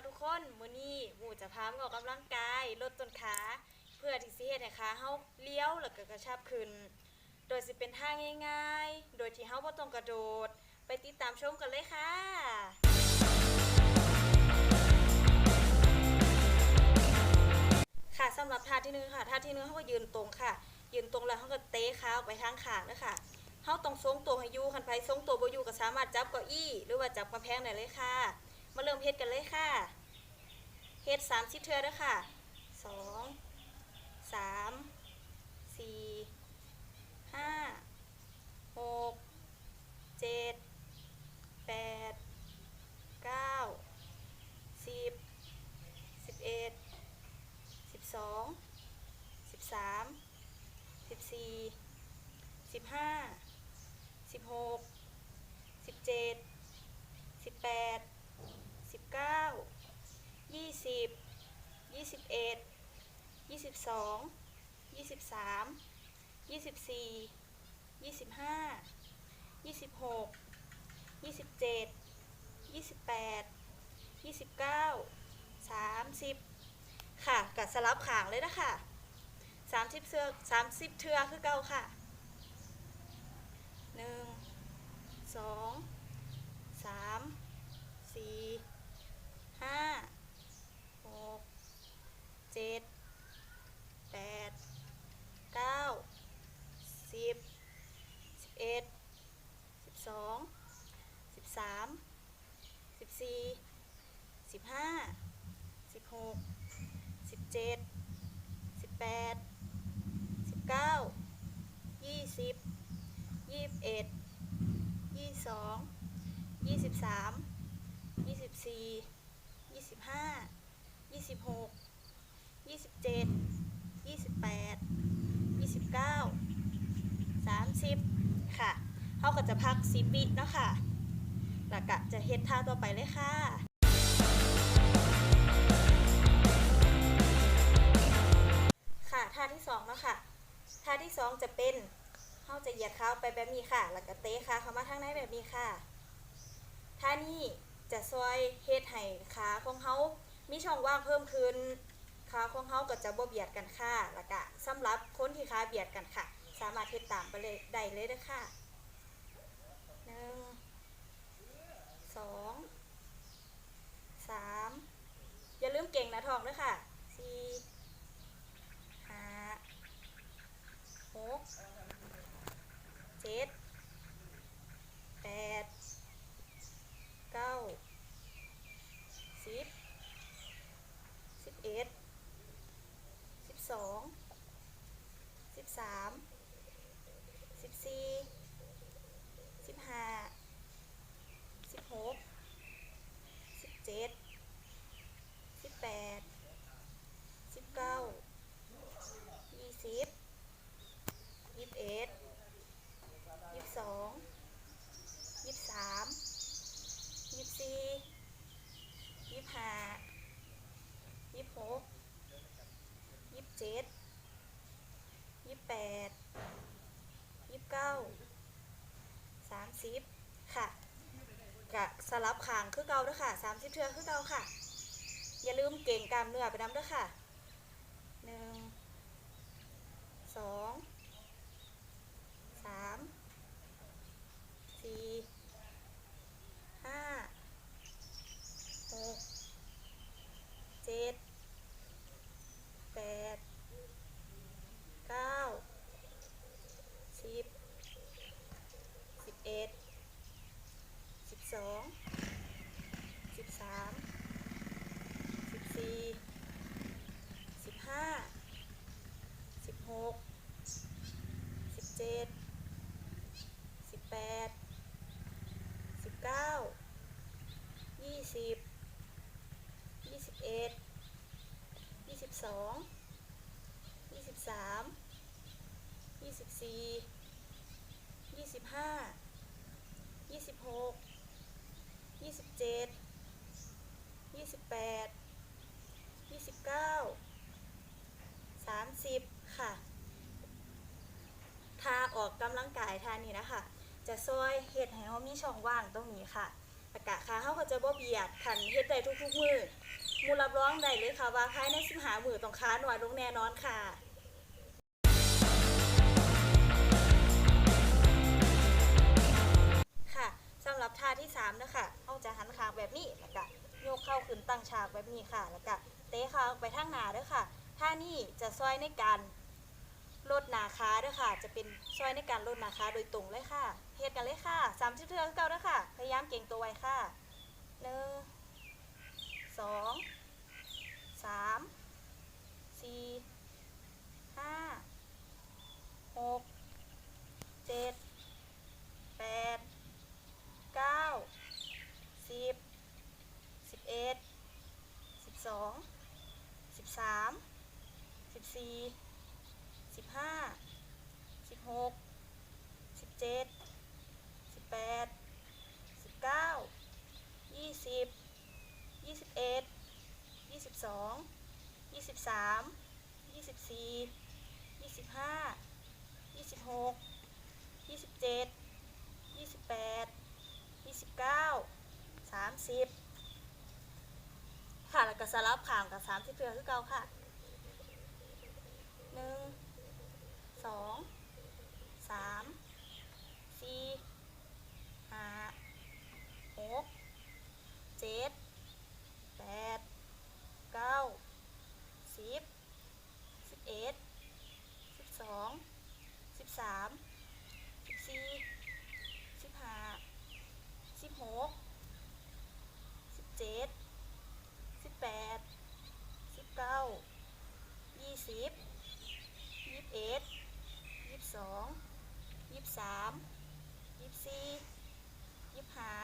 ค่ะทุกคนมื้อนี้หมูจะพามาออกกำลังกายลดต้นขาเพื่อที่สิเฮ็ดให้ขาเฮาเลี้ยวแล้วก็กระชับขึ้น โดยสิเป็นท่าง่ายๆ โดยที่เฮาบ่ต้องกระโดด ไปติดตามชมกันเลยค่ะ ค่ะสำหรับท่าที่หนึ่งค่ะท่าที่หนึ่งเขาก็ยืนตรงค่ะ ยืนตรงแล้วเขาก็เตะขาออกไปทางขางนะคะเขาต้องทรงตัวให้อยู่คันไผทรงตัวบ่อยู่ก็สามารถจับเก้าอี้ หรือว่าจับกำแพงได้เลยค่ะ มาเริ่มเฮ็ดกันเลยค่ะ เฮ็ดสามสิบเทื่อเด้อค่ะสองสามสี่ห้าหกเจ็ดแปดเก้าสิบสิบเอ็ด สิบสองสิบสามสิบสี่สิบห้าสิบหกสิบเจ็ดสิบแปดสิบเก้ายี่สิบ ยี่สิบเอ็ดยี่สิบสองยี่สิบสามยี่สิบสี่ยี่สิบห้ายี่สิบหกยี่สิบเจ็ดยี่สิบแปดยี่สิบเก้าสามสิบค่ะกัดสลับขางเลยนะคะสามสิบเสื้อสามสิบเทือคือเก่าค่ะหนึ่งสองสามสี่ห้า เจ็ดแปดเก้าสิบสิบเอ็ดสิบสองสิบสามสิบสี่สิบห้าสิบหกสิบเจ็ดสิบแปดสิบเก้ายี่สิบยี่สิบเอ็ดยี่สิบสองยี่สิบสามยี่สิบสี่ยี่สิบห้ายี่สิบหก ยี่สิบเจ็ดยี่สิบแปดยี่สิบเก้าสามสิบค่ะเขาก็จะพักสิบวิเนาะค่ะแล้วก็จะเฮ็ดท่าต่อไปเลยค่ะค่ะท่าที่สองเนาะค่ะท่าที่สองจะเป็นเขาจะเหยียดขาไปแบบนี้ค่ะ แล้วก็เตะขาเข้ามาทางในแบบนี้ค่ะท่านี้จะซอยเฮ็ดให้ขาของเขามีช่องว่างเพิ่มขึ้น ขาของเขาก็จะบ่เบียดกันค่ะแล้วก็สำหรับคนที่ขาเบียดกันค่ะ สามารถเฮ็ดตามไปเลยได้เลยเด้อค่ะหนึ่งสองสามอย่าลืมเก่งนะทองด้วยค่ะสี่ห้าหกเจ็ด 30 ค่ะกะสลับขางคือเกาด้วยค่ะ 30 เทือคือเกาค่ะ อย่าลืมเก่งกล้ามเนื้อไปน้ำด้วยค่ะ 1 2 สิบยี่สิบเอ็ดยี่สิบสองยี่สิบสามยี่สิบสี่ยี่สิบห้ายี่สิบหกยี่สิบเจ็ดยี่สิบแปดยี่สิบเก้าสามสิบค่ะท่าออกกำลังกายท่านี้นะคะ จะช่วยเฮ็ดให้เรามีช่องว่างตรงนี้ค่ะ อากาศค่ะเฮาก็จะบ่เบียดคันเฮ็ดได้ทุกๆมือมูรับร้องได้เลยค่ะว่าภายใน15มื้อต้องค้าหน่อยลงแน่นอนค่ะค่ะสำหรับท่าที่3นะคะเฮาจะหันขางแบบนี้แล้วก็โยกเข้าขึ้นตั้งฉากแบบนี้ค่ะ แล้วก็เตะขาไปทางหน้าด้อค่ะท่านี้จะช่วยในการ ลดนาขาด้อค่ะ จะเป็นช่วยในการลดนาขาโดยตรงเลยค่ะเฮ็ดกันเลยค่ะ30เทื่อคือเก่าเด้อค่ะ พยายามเก่งตัวไว้ค่ะหนึ่งสองสามสี่ห้าหกเจ็ดแปดเก้าสิบสิบเอ็ดสิบสองสิบสามสิบสี่สิบห้าสิบหกสิบเจ็ดสิบแปดสิบเก้ายี่ สิบยี่สิบเอ็ดยี่สิบสองยี่สิบสามยี่สิบสี่ยี่สิบห้ายี่สิบหกยี่สิบเจ็ดยี่สิบแปดยี่สิบเก้าสามสิบค่ะแล้วก็สลับข้างกับสามสิบเทือคือเก่าค่ะหนึ่งสองสามสี่ ห้า หก เจ็ดแปดเก้าสิบสิบเอ็ดสิบสองสิบสาม สิบสี่ สิบห้าสิบหกสิบเจ็ดสิบแปดสิบเก้ายี่สิบยี่สิบเอ็ดยี่สิบสองยี่สิบสามยี่สิบสี่ยี่สิบห้า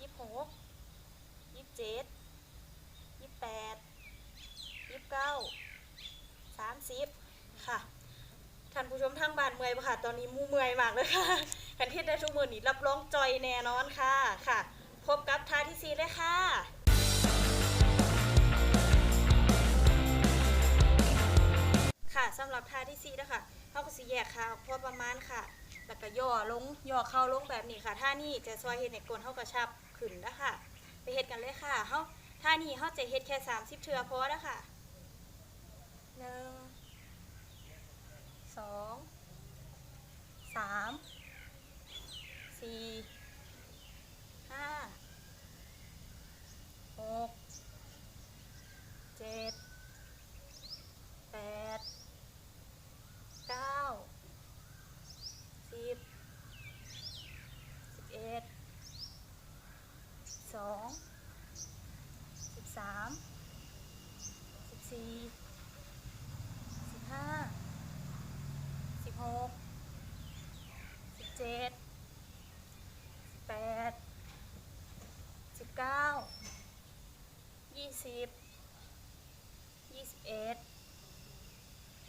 ยี่สิบหกยี่สิบ เจ็ดยี่แปดยี่เก้าสามสิบค่ะท่านผู้ชมทางบ้านเมื่อยปะค่ะ ตอนนี้มูเมื่อยมากเลยค่ะกันเทศได้ทุกมือนี้รับรองจอยแน่นอนค่ะค่ะ พบกับท่าที่สี่เลยค่ะค่ะสำหรับท่าที่สี่นะคะเขาก็สิแยกขาออกพอประมาณค่ะ แล้วก็ย่อลงย่อเข้าลงแบบนี้ค่ะท่านี้จะซอยเฮ็ดให้ก้นเฮากระชับขึ้นนะคะ ไปเฮ็ดกันเลยค่ะเฮาท่านี้เฮาจะเฮ็ดแค่30เทื่อพอนะคะหนึ่งสองสามสี่ห้าหกเจ็ดแปดเก้าสิบสิบเอ็ดสิบสองสิบสามสิบสี่สิบห้า สิบหก สิบเจ็ด สิบแปด สิบเก้า ยี่ สิบยี่สิบเอ็ด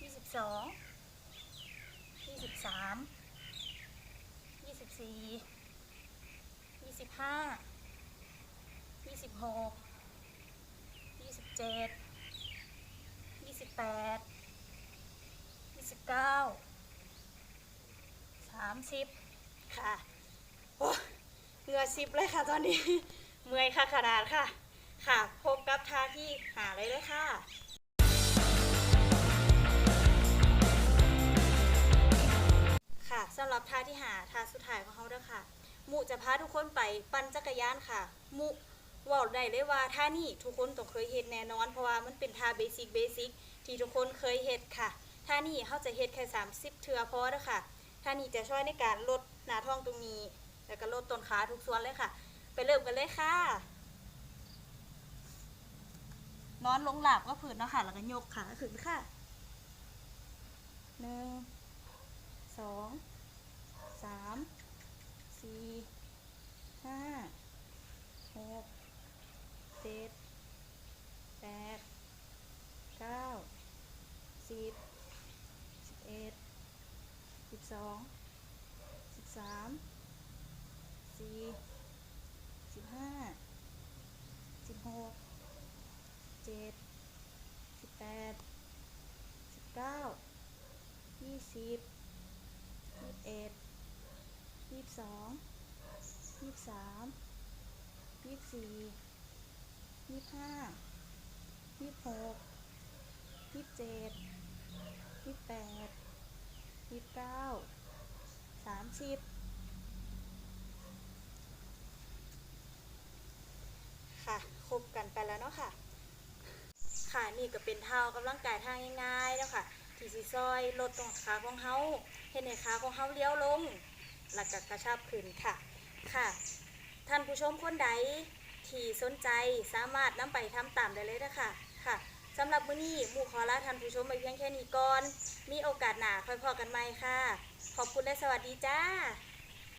ยี่สิบสองยี่สิบสามยี่สิบสี่ยี่สิบห้ายี่สิบหกยี่สิบเจ็ดยี่สิบแปดยี่สิบเก้าสามสิบค่ะ โอ้เหงื่อซิบเลยค่ะตอนนี้ เมื่อยค่ะขนาดค่ะ ค่ะ พบกับท่าที่หาเลยเลยค่ะค่ะสำหรับท่าที่หาท่าสุดท้ายของเขาเด้อค่ะ มุจะพาทุกคนไปปั่นจักรยานค่ะ มุเว่าได้เลยว่าท่านี้ทุกคนต้องเคยเห็นแน่นอน เพราะว่ามันเป็นท่าเบสิกเบสิกที่ทุกคนเคยเห็นค่ะท่านี้เขาจะเฮ็ดแค่ 30 เทือพอเด้อค่ะท่านี้จะช่วยในการลดหนาท้องตรงนี้ แล้วก็ลดต้นขาทุกส่วนเลยค่ะ ไปเริ่มกันเลยค่ะ นอนลงหลับก็ผืนเนาะค่ะ แล้วก็ยกขาขึ้นค่ะหนึ่งสองสามสี่ห้าหกเจ็ดแปดเก้าสิบสิบเอ็ดสิบสองสิบสาม สี่ สิบห้า สิบหก เจ็ด สิบแปด สิบเก้า ยี่สิบยี่สิบเอ็ดยี่สิบสองยี่สิบสามยี่สิบสี่ยี่สิบห้ายี่สิบหกยี่สิบเจ็ดยี่สิบแปดยี่สิบเก้าสามสิบค่ะ ครบกันไปแล้วเนาะค่ะ ค่ะนี่ก็เป็นเท้ากำลังกายทางง่ายๆแล้วค่ะ อยลดตรงขาของเฮาเห็นในขาของเฮาเลี้ยวลงหลักกระชับขึ้นค่ะ ค่ะ ท่านผู้ชมคนใดที่สนใจสามารถนำไปทำตามได้เลยนะคะค่ะสำหรับมื้อนี้หมู่ขอลาท่านผู้ชมไปเพียงแค่นี้ก่อน มีโอกาสหนาค่อยพอกันใหม่ค่ะ ขอบคุณและสวัสดีจ้า